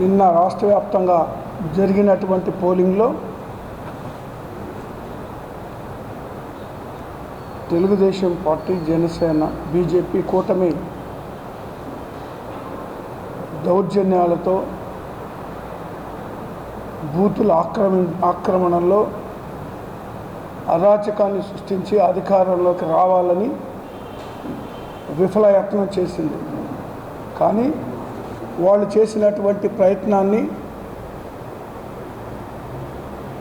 నిన్న రాష్ట్ర వ్యాప్తంగా జరిగినటువంటి పోలింగ్లో తెలుగుదేశం పార్టీ జనసేన బీజేపీ కూటమి దౌర్జన్యాలతో బూతుల ఆక్రమ ఆక్రమణలో అరాచకాన్ని సృష్టించి అధికారంలోకి రావాలని విఫలయత్నం చేసింది. కానీ వాళ్ళు చేసినటువంటి ప్రయత్నాన్ని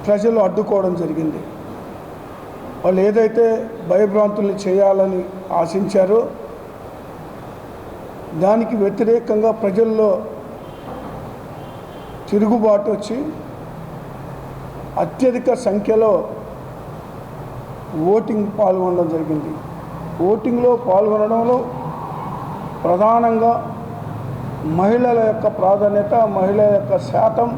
ప్రజలు అడ్డుకోవడం జరిగింది. వాళ్ళు ఏదైతే భయభ్రాంతుల్ని చేయాలని ఆశించారో దానికి వ్యతిరేకంగా ప్రజల్లో తిరుగుబాటు వచ్చి అత్యధిక సంఖ్యలో ఓటింగ్ పాల్గొనడం జరిగింది. ఓటింగ్లో పాల్గొనడంలో ప్రధానంగా మహిళల యొక్క ప్రాధాన్యత మహిళల యొక్క శాతం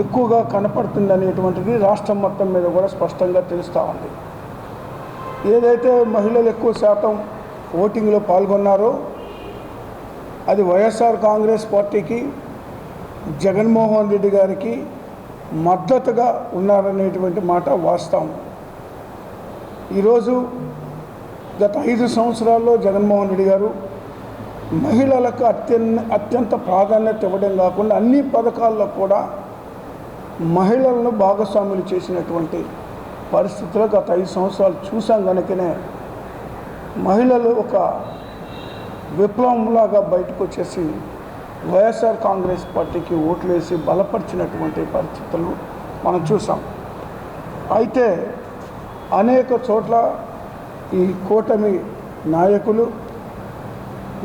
ఎక్కువగా కనపడుతుంది అనేటువంటిది రాష్ట్రం మొత్తం మీద కూడా స్పష్టంగా తెలుస్తూ ఉంది. ఏదైతే మహిళలు ఎక్కువ శాతం ఓటింగ్లో పాల్గొన్నారో అది వైఎస్ఆర్ కాంగ్రెస్ పార్టీకి జగన్మోహన్ రెడ్డి గారికి మద్దతుగా ఉన్నారనేటువంటి మాట వాస్తవం. ఈరోజు గత ఐదు సంవత్సరాల్లో జగన్మోహన్ రెడ్డి గారు మహిళలకు అత్యన్ అత్యంత ప్రాధాన్యత ఇవ్వడం కాకుండా అన్ని పథకాల్లో కూడా మహిళలను భాగస్వాములు చేసినటువంటి పరిస్థితులు గత ఐదు సంవత్సరాలు చూసాం కనుకనే మహిళలు ఒక విప్లవంలాగా బయటకు వచ్చేసి వైఎస్ఆర్ కాంగ్రెస్ పార్టీకి ఓట్లు వేసి బలపరిచినటువంటి పరిస్థితులు మనం చూసాం. అయితే అనేక చోట్ల ఈ కూటమి నాయకులు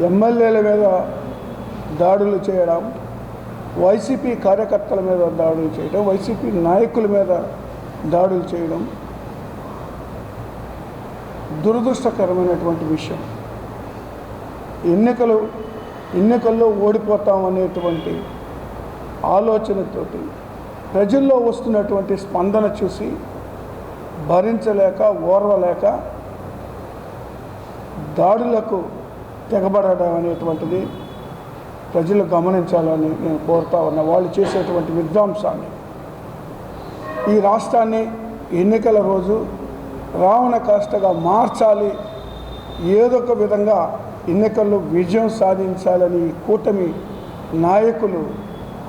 ఎమ్మెల్యేల మీద దాడులు చేయడం వైసీపీ కార్యకర్తల మీద దాడులు చేయడం వైసీపీ నాయకుల మీద దాడులు చేయడం దురదృష్టకరమైనటువంటి విషయం. ఎన్నికలు ఎన్నికల్లో ఓడిపోతాం అనేటువంటి ఆలోచనతోటి ప్రజల్లో వస్తున్నటువంటి స్పందన చూసి భరించలేక ఓర్వలేక దాడులకు తెగబడడం అనేటువంటిది ప్రజలు గమనించాలని నేను కోరుతా ఉన్నా. వాళ్ళు చేసేటువంటి విధ్వంసాన్ని. ఈ రాష్ట్రాన్ని ఎన్నికల రోజు రావణ కాష్టగా మార్చాలి. ఏదొక విధంగా ఎన్నికల్లో విజయం సాధించాలని కూటమి నాయకులు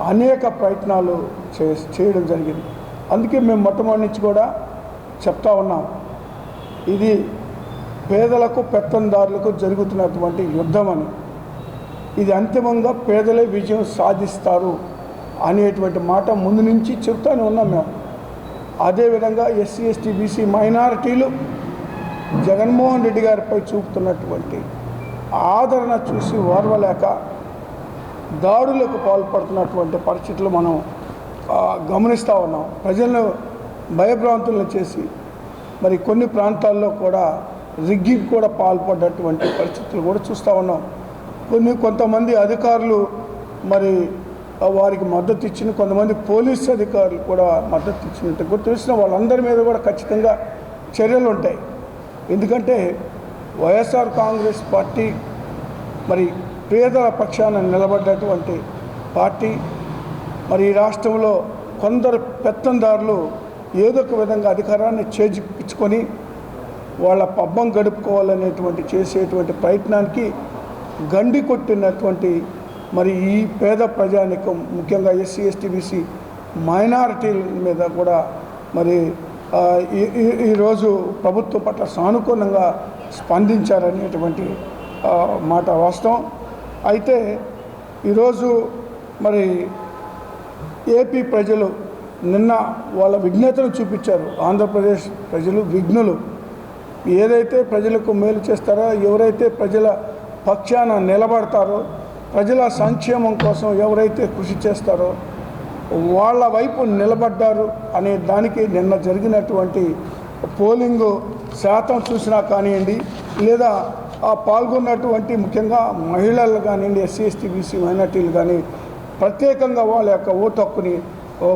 అనేక ప్రయత్నాలు చే చేయడం జరిగింది. అందుకే మేము మొట్టమొదటి నుంచి కూడా చెప్తా ఉన్నాం. ఇది పేదలకు పెత్తందారులకు జరుగుతున్నటువంటి యుద్ధం అని. ఇది అంతిమంగా పేదలే విజయం సాధిస్తారు అనేటువంటి మాట ముందు నుంచి చెప్తానే ఉన్నాం మేము. అదేవిధంగా ఎస్సీ ఎస్టీ బీసీ మైనారిటీలు జగన్మోహన్ రెడ్డి గారిపై చూపుతున్నటువంటి ఆదరణ చూసి ఓర్వలేక దాడులకు పాల్పడుతున్నటువంటి పరిస్థితులు మనం గమనిస్తూ ఉన్నాం. ప్రజలను భయభ్రాంతులను చేసి మరి కొన్ని ప్రాంతాల్లో కూడా రిగ్గింగ్ కూడా పాల్పడ్డటువంటి పరిస్థితులు కూడా చూస్తూ ఉన్నాం. కొన్ని కొంతమంది అధికారులు మరి వారికి మద్దతు ఇచ్చిన కొంతమంది పోలీస్ అధికారులు కూడా మద్దతు ఇచ్చినట్టు కూడా తెలిసిన వాళ్ళందరి మీద కూడా ఖచ్చితంగా చర్యలు ఉంటాయి. ఎందుకంటే వైఎస్ఆర్ కాంగ్రెస్ పార్టీ మరి పేదల పక్షాన నిలబడ్డటువంటి పార్టీ మరి ఈ రాష్ట్రంలో కొందరు పెత్తందారులు ఏదో ఒక విధంగా అధికారాన్ని చేజిప్పించుకొని వాళ్ళ పబ్బం గడుపుకోవాలనేటువంటి చేసేటువంటి ప్రయత్నానికి గండి కొట్టినటువంటి మరి ఈ పేద ప్రజానికం ముఖ్యంగా ఎస్సీ ఎస్టీ బీసీ మైనారిటీల మీద కూడా మరి ఈ- ఈరోజు ప్రభుత్వం పట్ల సానుకూలంగా స్పందించారనేటువంటి మాట వాస్తవం. అయితే ఈరోజు మరి ఏపీ ప్రజలు నిన్న వాళ్ళ విఘ్నతను చూపించారు. ఆంధ్రప్రదేశ్ ప్రజలు విఘ్నులు ఏదైతే ప్రజలకు మేలు చేస్తారో ఎవరైతే ప్రజల పక్షాన నిలబడతారో ప్రజల సంక్షేమం కోసం ఎవరైతే కృషి చేస్తారో వాళ్ళ వైపు నిలబడ్డారు అనే దానికి నిన్న జరిగినటువంటి పోలింగ్ శాతం చూసినా కానివ్వండి లేదా ఆ పాల్గొన్నటువంటి ముఖ్యంగా మహిళలు కానివ్వండి ఎస్సీ ఎస్టీ బీసీ మైనార్టీలు కానీ ప్రత్యేకంగా వాళ్ళ యొక్క ఓటు హక్కుని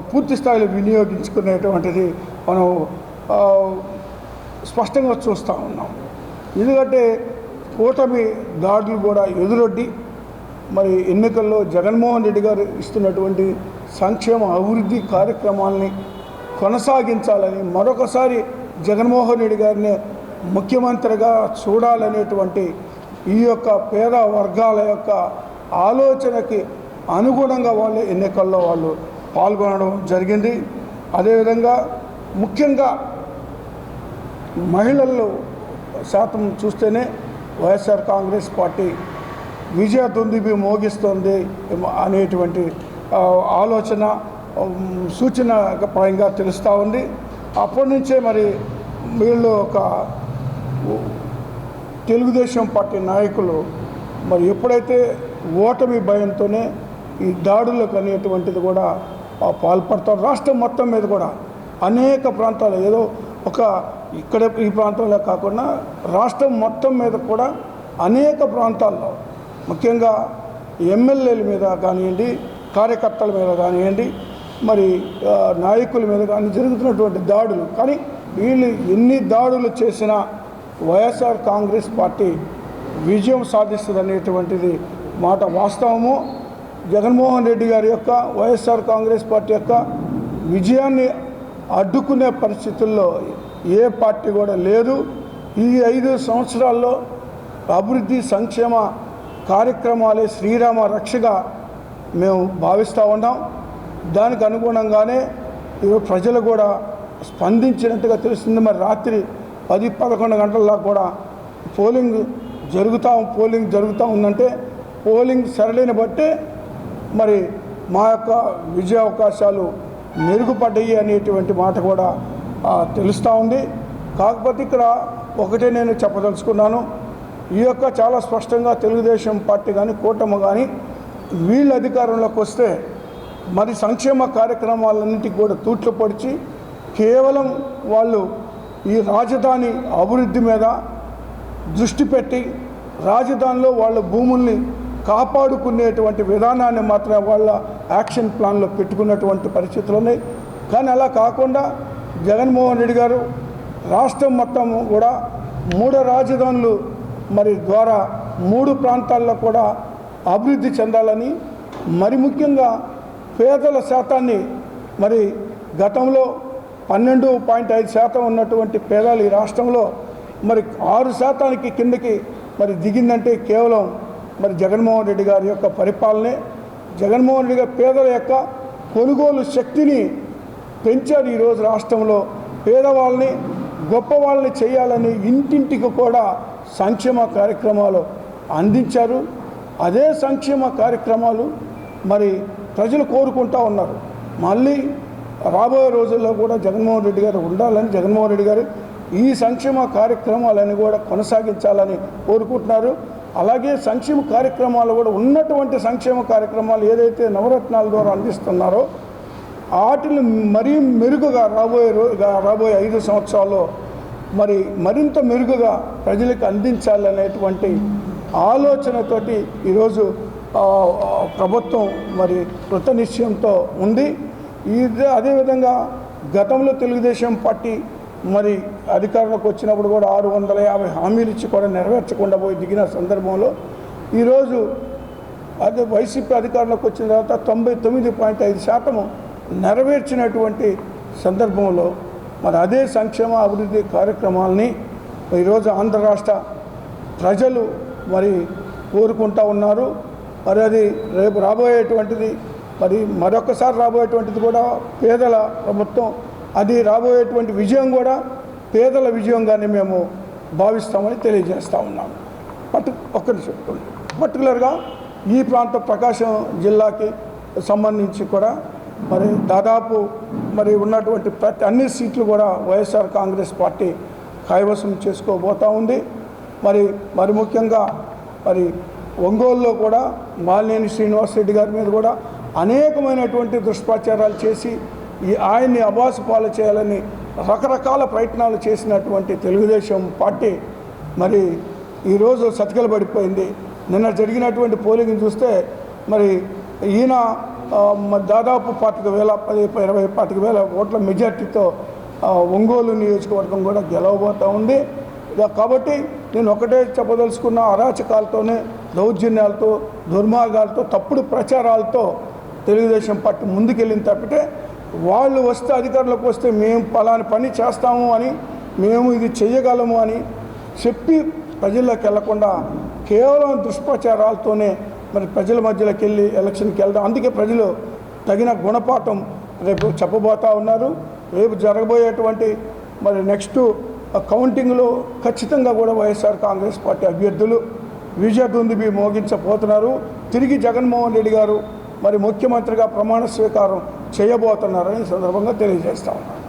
పూర్తి స్థాయిలో వినియోగించుకునేటువంటిది మనం స్పష్టంగా చూస్తూ ఉన్నాం. ఎందుకంటే కూటమి దాడులు కూడా ఎదురొడ్డి మరి ఎన్నికల్లో జగన్మోహన్ రెడ్డి గారు ఇస్తున్నటువంటి సంక్షేమ అభివృద్ధి కార్యక్రమాలని కొనసాగించాలని మరొకసారి జగన్మోహన్ రెడ్డి గారిని ముఖ్యమంత్రిగా చూడాలనేటువంటి ఈ యొక్క పేద వర్గాల యొక్క ఆలోచనకి అనుగుణంగా వాళ్ళు ఎన్నికల్లో వాళ్ళు పాల్గొనడం జరిగింది. అదేవిధంగా ముఖ్యంగా మహిళల్లో శాతం చూస్తేనే వైఎస్ఆర్ కాంగ్రెస్ పార్టీ విజయ దుందిబి మోగిస్తోంది అనేటువంటి ఆలోచన సూచన పరంగా తెలుస్తూ ఉంది. అప్పటి నుంచే మరి వీళ్ళు ఒక తెలుగుదేశం పార్టీ నాయకులు మరి ఎప్పుడైతే ఓటమి భయంతోనే ఈ దాడులకు అనేటువంటిది కూడా పాల్పడతారు. రాష్ట్రం మొత్తం మీద కూడా అనేక ప్రాంతాలు ఏదో ఒక ఇక్కడ ఈ ప్రాంతంలో కాకుండా రాష్ట్రం మొత్తం మీద కూడా అనేక ప్రాంతాల్లో ముఖ్యంగా ఎమ్మెల్యేల మీద కానివ్వండి కార్యకర్తల మీద కానివ్వండి మరి నాయకుల మీద కానీ జరుగుతున్నటువంటి దాడులు. కానీ వీళ్ళు ఎన్ని దాడులు చేసినా వైఎస్ఆర్ కాంగ్రెస్ పార్టీ విజయం సాధిస్తుంది అనేటువంటిది మాట వాస్తవము. జగన్మోహన్ రెడ్డి గారి యొక్క వైఎస్ఆర్ కాంగ్రెస్ పార్టీ యొక్క విజయాన్ని అడ్డుకునే పరిస్థితుల్లో ఏ పార్టీ కూడా లేదు. ఈ ఐదు సంవత్సరాల్లో అభివృద్ధి సంక్షేమ కార్యక్రమాలే శ్రీరామ రక్షగా మేము భావిస్తూ ఉన్నాం. దానికి అనుగుణంగానే ప్రజలు కూడా స్పందించినట్టుగా తెలుస్తుంది. మరి రాత్రి పది పదకొండు గంటల్లో కూడా పోలింగ్ జరుగుతూ పోలింగ్ జరుగుతూ ఉందంటే పోలింగ్ సరళిని బట్టే మరి మా యొక్క విజయ అవకాశాలు మెరుగుపడ్డాయి అనేటువంటి మాట కూడా తెలుస్తూ ఉంది. కాకపోతే ఇక్కడ ఒకటే నేను చెప్పదలుచుకున్నాను. ఈ యొక్క చాలా స్పష్టంగా తెలుగుదేశం పార్టీ కానీ కూటమి కానీ వీళ్ళ అధికారంలోకి వస్తే మరి సంక్షేమ కార్యక్రమాలన్నింటికి కూడా తూట్లు పొడిచి కేవలం వాళ్ళు ఈ రాజధాని అభివృద్ధి మీద దృష్టి పెట్టి రాజధానిలో వాళ్ళ భూముల్ని కాపాడుకునేటువంటి విధానాన్ని మాత్రమే వాళ్ళ యాక్షన్ ప్లాన్లో పెట్టుకున్నటువంటి పరిస్థితులు ఉన్నాయి. కానీ అలా కాకుండా జగన్మోహన్ రెడ్డి గారు రాష్ట్రం మొత్తం కూడా మూడు రాజధానులు మరి ద్వారా మూడు ప్రాంతాల్లో కూడా అభివృద్ధి చెందాలని మరి ముఖ్యంగా పేదల శాతాన్ని మరి గతంలో పన్నెండు పాయింట్ ఐదు శాతం ఉన్నటువంటి పేదలు ఈ రాష్ట్రంలో మరి ఆరు శాతానికి కిందకి మరి దిగిందంటే కేవలం మరి జగన్మోహన్ రెడ్డి గారి యొక్క పరిపాలనే. జగన్మోహన్ రెడ్డి గారి పేదల యొక్క కొనుగోలు శక్తిని పెంచారు ఈరోజు రాష్ట్రంలో పేదవాళ్ళని గొప్పవాళ్ళని చేయాలని ఇంటింటికి కూడా సంక్షేమ కార్యక్రమాలు అందించారు. అదే సంక్షేమ కార్యక్రమాలు మరి ప్రజలు కోరుకుంటా ఉన్నారు. మళ్ళీ రాబోయే రోజుల్లో కూడా జగన్మోహన్ రెడ్డి గారు ఉండాలని జగన్మోహన్ రెడ్డి గారు ఈ సంక్షేమ కార్యక్రమాలని కూడా కొనసాగించాలని కోరుకుంటున్నారు. అలాగే సంక్షేమ కార్యక్రమాలు కూడా ఉన్నటువంటి సంక్షేమ కార్యక్రమాలు ఏదైతే నవరత్నాల ద్వారా అందిస్తున్నారో వాటిని మరీ మెరుగుగా రాబోయే రాబోయే ఐదు సంవత్సరాల్లో మరి మరింత మెరుగుగా ప్రజలకు అందించాలనేటువంటి ఆలోచనతోటి ఈరోజు ప్రభుత్వం మరి కృత నిశ్చయంతో ఉంది. ఇది అదేవిధంగా గతంలో తెలుగుదేశం పార్టీ మరి అధికారంలోకి వచ్చినప్పుడు కూడా ఆరు వందల యాభై హామీలు ఇచ్చి కూడా నెరవేర్చకుండా పోయి దిగిన సందర్భంలో ఈరోజు అదే వైసీపీ అధికారంలోకి వచ్చిన తర్వాత తొంభై తొమ్మిది పాయింట్ ఐదు శాతము నెరవేర్చినటువంటి సందర్భంలో మరి అదే సంక్షేమ అభివృద్ధి కార్యక్రమాలని ఈరోజు ఆంధ్ర రాష్ట్ర ప్రజలు మరి కోరుకుంటా ఉన్నారు. మరి అది రేపు రాబోయేటువంటిది మరి మరొకసారి రాబోయేటువంటిది కూడా పేదల ప్రభుత్వం అది రాబోయేటువంటి విజయం కూడా పేదల విజయంగానే మేము భావిస్తామని తెలియజేస్తూ ఉన్నాము పట్టు ఒక్క నిమిషం పర్టికులర్గా ఈ ప్రాంత ప్రకాశం జిల్లాకి సంబంధించి కూడా మరి దాదాపు మరి ఉన్నటువంటి ప్రతి అన్ని సీట్లు కూడా వైఎస్ఆర్ కాంగ్రెస్ పార్టీ కైవసం చేసుకోబోతూ ఉంది. మరి మరి ముఖ్యంగా మరి ఒంగోలులో కూడా మాలినేని శ్రీనివాసరెడ్డి గారి మీద కూడా అనేకమైనటువంటి దుష్ప్రచారాలు చేసి ఈ ఆయన్ని అబాసు పాలు చేయాలని రకరకాల ప్రయత్నాలు చేసినటువంటి తెలుగుదేశం పార్టీ మరి ఈరోజు సతికలు పడిపోయింది నిన్న జరిగినటువంటి పోలింగ్ చూస్తే మరి ఈయన దాదాపు పాతిక వేల పది ఇరవై పాతిక వేల ఓట్ల మెజార్టీతో ఒంగోలు నియోజకవర్గం కూడా గెలవబోతూ ఉంది. ఇక కాబట్టి నేను ఒకటే చెప్పదలుచుకున్న అరాచకాలతోనే దౌర్జన్యాలతో దుర్మార్గాలతో తప్పుడు ప్రచారాలతో తెలుగుదేశం పార్టీ ముందుకెళ్ళిన తప్పితే వాళ్ళు వస్తే అధికారులకు వస్తే మేము పలాని పని చేస్తాము అని మేము ఇది చేయగలము అని చెప్పి ప్రజల్లోకి వెళ్ళకుండా కేవలం దుష్ప్రచారాలతోనే మరి ప్రజల మధ్యలోకి వెళ్ళి ఎలక్షన్కి వెళ్దాం. అందుకే ప్రజలు తగిన గుణపాఠం రేపు చెప్పబోతా ఉన్నారు. రేపు జరగబోయేటువంటి మరి నెక్స్ట్ కౌంటింగ్లో ఖచ్చితంగా కూడా వైఎస్ఆర్ కాంగ్రెస్ పార్టీ అభ్యర్థులు విజయదుందుబి మోగించబోతున్నారు. తిరిగి జగన్మోహన్ రెడ్డి గారు మరి ముఖ్యమంత్రిగా ప్రమాణ స్వీకారం చేయబోతున్నారని సందర్భంగా తెలియజేస్తా ఉన్నారు